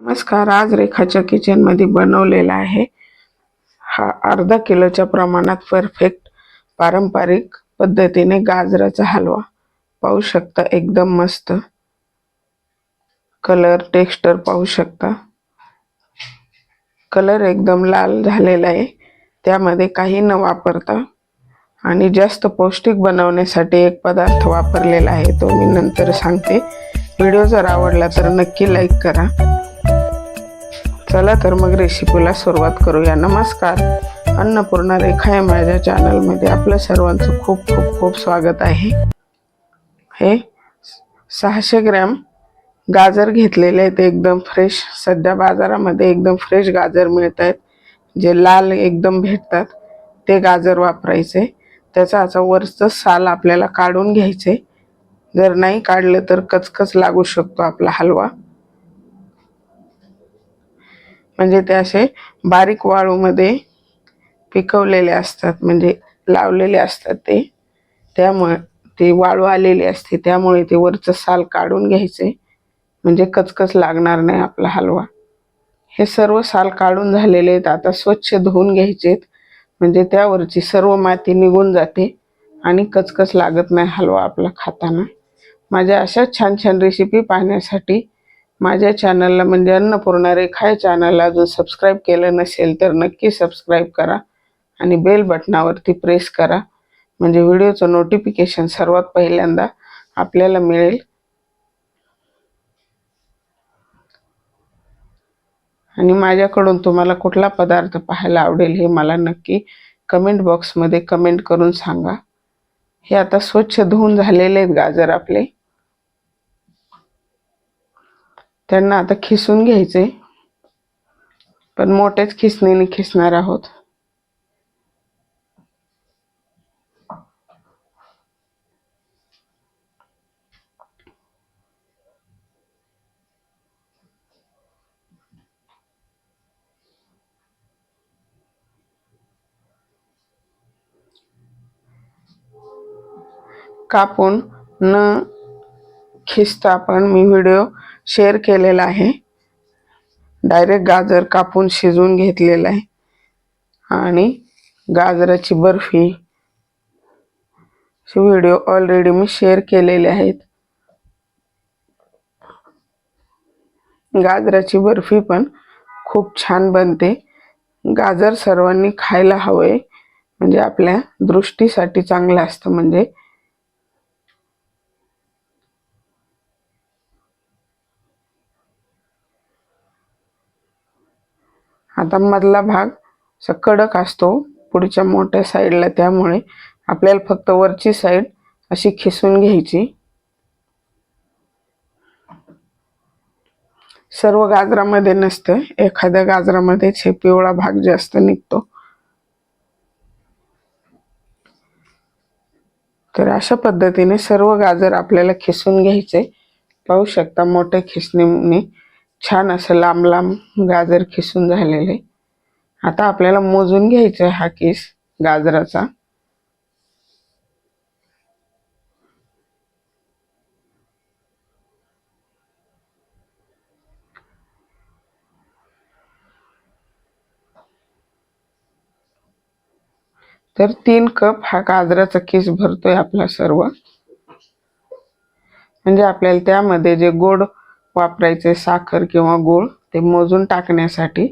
नमस्कार आज रेखाच्या किचनमध्ये बनवलेला आहे हा अर्धा किलोच्या प्रमाणात परफेक्ट पारंपरिक पद्धतीने गाजराचा हलवा. पाहू शकता एकदम मस्त. कलर टेक्स्चर पाहू शकता. कलर एकदम लाल झालेला आहे. त्यामध्ये काही न वापरता आणि जास्त पौष्टिक बनवण्यासाठी एक पदार्थ वापरलेला आहे तो मी नंतर सांगते. व्हिडिओ जर आवडला तर नक्की लाईक करा. चला तर मग रेसिपीला सुरुवात करूया. नमस्कार. अन्नपूर्णा रेखा या माझ्या चॅनलमध्ये आपलं सर्वांचं खूप खूप खूप स्वागत आहे. हे सहाशे ग्रॅम गाजर घेतलेले आहेत एकदम फ्रेश सध्या बाजारामध्ये एकदम फ्रेश गाजर मिळत आहेत. जे लाल एकदम भेटतात ते गाजर वापरायचे. त्याचा असा वरचं साल आपल्याला काढून घ्यायचे. जर नाही काढलं तर कचकच लागू शकतो आपला हलवा. म्हणजे ते असे बारीक वाळूमध्ये पिकवलेले असतात म्हणजे लावलेले असतात ते. त्यामुळे ते वाळू आलेली असते त्यामुळे ते वरचं साल काढून घ्यायचे. म्हणजे कचकच लागणार नाही आपला हलवा. हे सर्व साल काढून झालेले आहेत आता स्वच्छ धुवून घ्यायचेत. म्हणजे त्यावरची सर्व माती निघून जाते आणि कचकच लागत नाही हलवा आपला खाताना. माझ्या अशा छान छान रेसिपी पाहण्यासाठी माझ्या चॅनलला म्हणजे अन्नपूर्णा रेखा या चॅनलला अजून सबस्क्राईब केलं नसेल तर नक्की सबस्क्राईब करा आणि बेल बटनावरती प्रेस करा. म्हणजे व्हिडिओचं नोटिफिकेशन सर्वात पहिल्यांदा आपल्याला मिळेल. आणि माझ्याकडून तुम्हाला कुठला पदार्थ पाहायला आवडेल हे मला नक्की कमेंट बॉक्समध्ये कमेंट करून सांगा. हे आता स्वच्छ धुवून झालेले आहेत गाजर आपले. त्यांना आता खिसून घ्यायचे. पण मोठ्याच खिसणीने खिसणार आहोत. कापून न खिसता पण मी व्हिडिओ शेअर केलेला आहे. डायरेक्ट गाजर कापून शिजवून घेतलेला आहे. आणि गाजराची बर्फी. व्हिडिओ ऑलरेडी मी शेअर केलेले आहेत. गाजराची बर्फी पण खूप छान बनते. गाजर सर्वांनी खायला हवं. आहे म्हणजे आपल्या दृष्टीसाठी चांगलं असतं. म्हणजे आता मधला भाग असा कडक असतो. पुढच्या मोठ्या साईडला त्यामुळे आपल्याला फक्त वरची साईड अशी खिसून घ्यायची. सर्व गाजरामध्ये नसतं. एखाद्या गाजरामध्येच हे पिवळा भाग जास्त निघतो. तर अशा पद्धतीने सर्व गाजर आपल्याला खिसून घ्यायचे. पाहू शकता मोठ्या खिसणीने छान असं लांब लांब गाजर खिसून झालेले. आता आपल्याला मोजून घ्यायचं आहे हा किस गाजराचा. तर तीन कप हा गाजराचा किस भरतोय आपला सर्व. म्हणजे आपल्याला त्यामध्ये जे गोड वापरायचे साखर किंवा गूळ ते मोजून टाकण्यासाठी.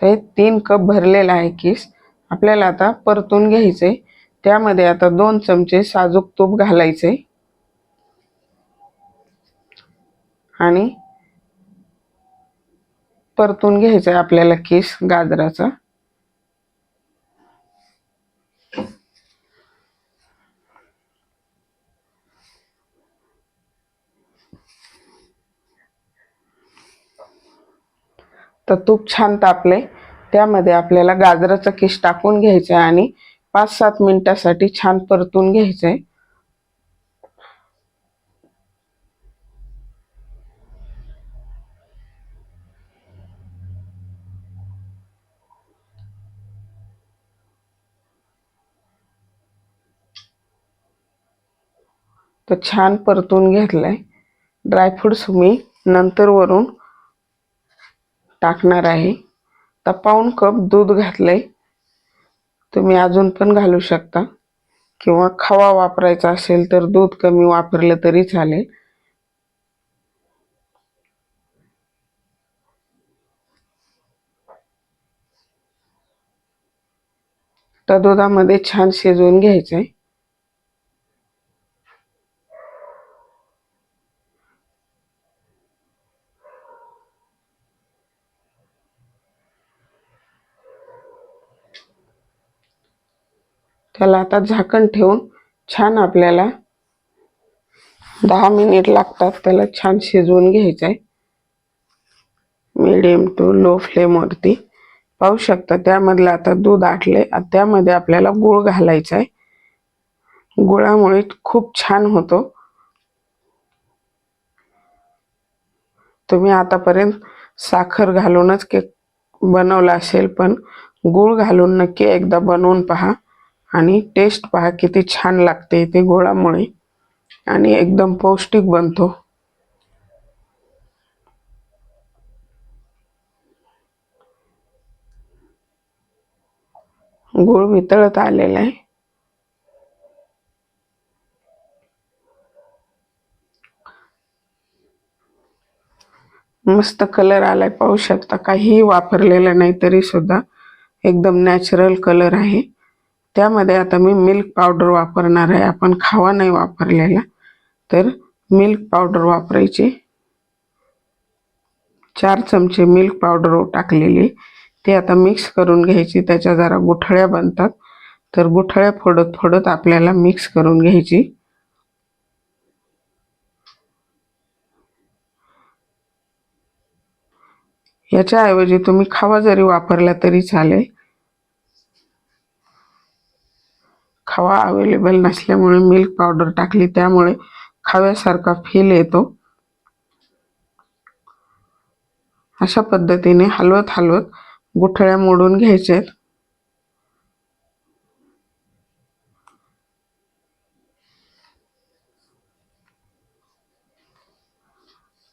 ते तीन कप भरलेला आहे किस. आपल्याला आता परतून घ्यायचे. त्यामध्ये आता दोन चमचे साजूक तूप घालायचे. आणि परतून घ्यायचं आहे आपल्याला किस गाजराचा. तर तूप छान तापले. त्यामध्ये आपल्याला गाजराचा किस टाकून घ्यायचं आहे आणि पाच सात मिनिटासाठी छान परतून घ्यायचं आहे तर छान परतून घेतलंय. ड्रायफ्रुट्स मी नंतर वरून टाकणार आहे. तर पाऊण कप दूध घातलंय. तुम्ही अजून पण घालू शकता. किंवा खवा वापरायचा असेल तर दूध कमी वापरलं तरी चालेल. तर दुधामध्ये छान शिजवून घ्यायचं आहे त्याला आता झाकण ठेवून छान आपल्याला दहा मिनिट लागतात त्याला छान शिजवून घ्यायचं आहे मिडियम टू लो फ्लेमवरती पाहू शकता त्यामधलं आता दूध आटले त्यामध्ये आपल्याला गूळ घालायचा आहे गुळामुळे खूप छान होतो. तुम्ही आतापर्यंत साखर घालूनच केक बनवला असेल पण गूळ घालून नक्की एकदा बनवून पहा. आणि टेस्ट पहा किती छान लागते ते गुळामुळे. आणि एकदम पौष्टिक बनतो. गूळ वितळत आलेला आहे. मस्त कलर आलाय पाहू शकता. काहीही वापरलेला नाही तरी सुद्धा. एकदम नॅचरल कलर आहे. त्यामध्ये आता मी मिल्क पावडर वापरणार आहे. आपण खावा नाही वापरलेला. तर मिल्क पावडर वापरायची. चार चमचे मिल्क पावडर टाकलेली. ते आता मिक्स करून घ्यायची. त्याच्या जरा गुठळ्या बनतात. तर गुठळ्या फोडत फोडत आपल्याला मिक्स करून घ्यायची. याच्याऐवजी तुम्ही खावा जरी वापरला तरी चालेल. खवा अवेलेबल नसल्यामुळे मिल्क पावडर टाकली. त्यामुळे खाव्यासारखा फील येतो. अशा पद्धतीने हलवत हलवत गुठळ्या मोडून घ्यायचे.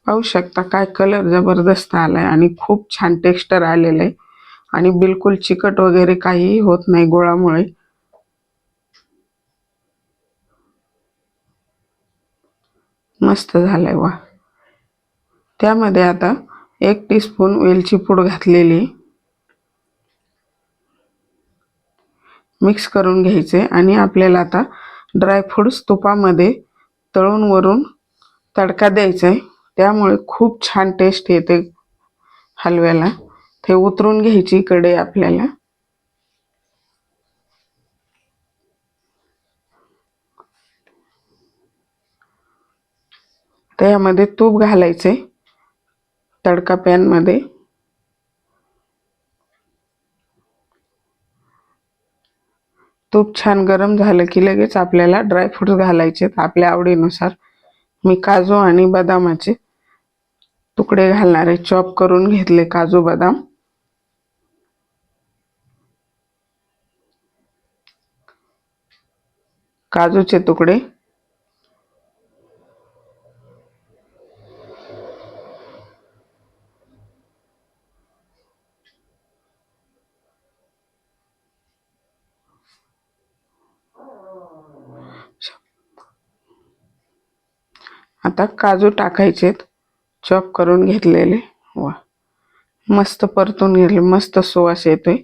पाहू शकता काय कलर जबरदस्त आलाय आणि खूप छान टेक्स्टर आलेलं आहे आणि बिलकुल चिकट वगैरे काहीही होत नाही गोळामुळे. मस्त झालंय वा त्यामध्ये आता एक टीस्पून वेलची पूड घातलेली. मिक्स करून घ्यायचे आणि आपल्याला आता ड्रायफ्रूट्स तुपामध्ये तळून वरून तडका द्यायचा आहे त्यामुळे खूप छान टेस्ट येते हलव्याला. ते उतरून घ्यायची कडे आपल्याला. त्यामध्ये तूप घालायचे तडका पॅनमध्ये तूप छान गरम झालं की लगेच आपल्याला ड्रायफ्रूट्स घालायचे आपल्या आवडीनुसार. मी काजू आणि बदामाचे तुकडे घालणारे चॉप करून घेतले काजू बदाम. काजूचे तुकडे. आता काजू टाकायचेत. चॉप करून घेतलेले. वा. मस्त परतून घेतले. मस्त सुवास येतोय.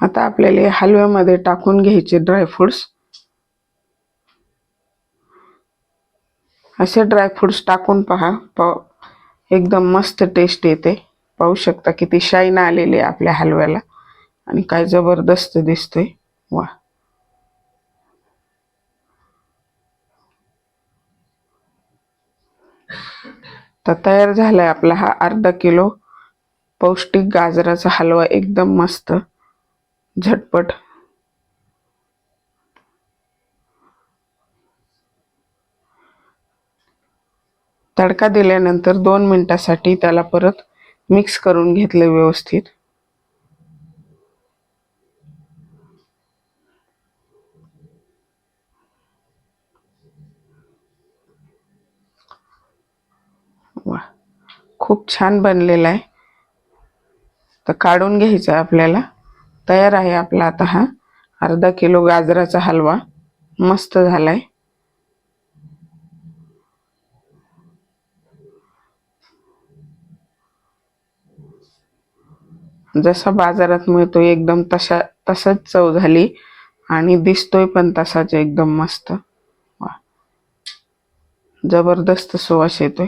आता आपल्याला हलव्यामध्ये टाकून घ्यायचे ड्रायफ्रुट्स असे ड्रायफ्रुट्स टाकून पहा. एकदम मस्त टेस्ट येते. पाहू शकता किती शाईन आलेली आहे आपल्या हलव्याला. आणि काय जबरदस्त दिसतोय. वा. तर तयार झालाय आपला हा अर्धा किलो पौष्टिक गाजराचा हलवा. एकदम मस्त. झटपट. तडका दिल्यानंतर दोन मिनिटासाठी त्याला परत मिक्स करून घेतलं व्यवस्थित. वा खूप छान बनलेला आहे. तर काढून घ्यायचं आहे आपल्याला. तयार आहे आपला आता हा. अर्धा किलो गाजराचा हलवा. मस्त झालाय. जसा बाजारात मिळतो एकदम तशा तसाच चव झाली. आणि दिसतोय पण तसाच एकदम मस्त. वा. जबरदस्त सुवास येतोय.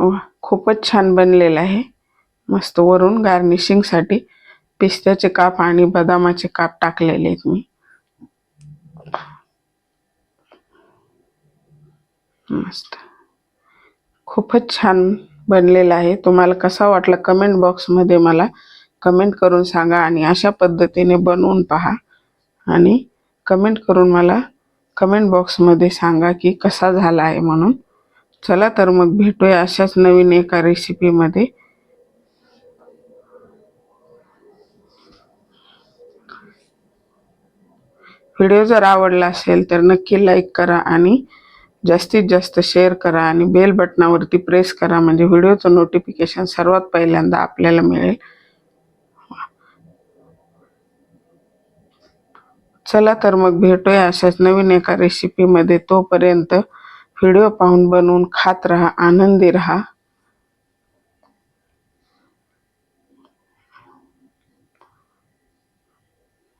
वा खूपच छान बनलेला आहे. मस्त वरून गार्निशिंगसाठी पिस्त्याचे काप आणि बदामाचे काप टाकलेले आहेत मी. मस्त. खूपच छान बनलेला आहे. तुम्हाला कसा वाटला कमेंट बॉक्समध्ये मला कमेंट करून सांगा आणि अशा पद्धतीने बनवून पहा. आणि कमेंट करून मला कमेंट बॉक्समध्ये सांगा की कसा झाला आहे म्हणून. चला तर मग भेटूया अशाच नवीन एका रेसिपीमध्ये व्हिडिओ जर आवडला असेल तर नक्की लाईक करा आणि जास्तीत जास्त शेअर करा आणि बेल बटनावरती प्रेस करा म्हणजे व्हिडिओचं नोटिफिकेशन सर्वात पहिल्यांदा आपल्याला मिळेल. चला तर मग भेटूया अशाच नवीन एका रेसिपीमध्ये तोपर्यंत व्हिडिओ पाहून बनवून खात राहा आनंदी राहा.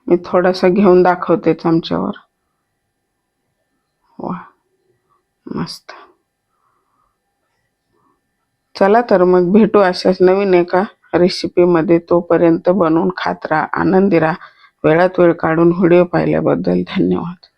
मी थोडासा घेऊन दाखवते चमच्यावर वा मस्त. चला तर मग भेटू अशाच नवीन एका रेसिपीमध्ये तोपर्यंत बनवून खात राहा आनंदी राहा. वेळात वेळ काढून व्हिडिओ पाहिल्याबद्दल धन्यवाद.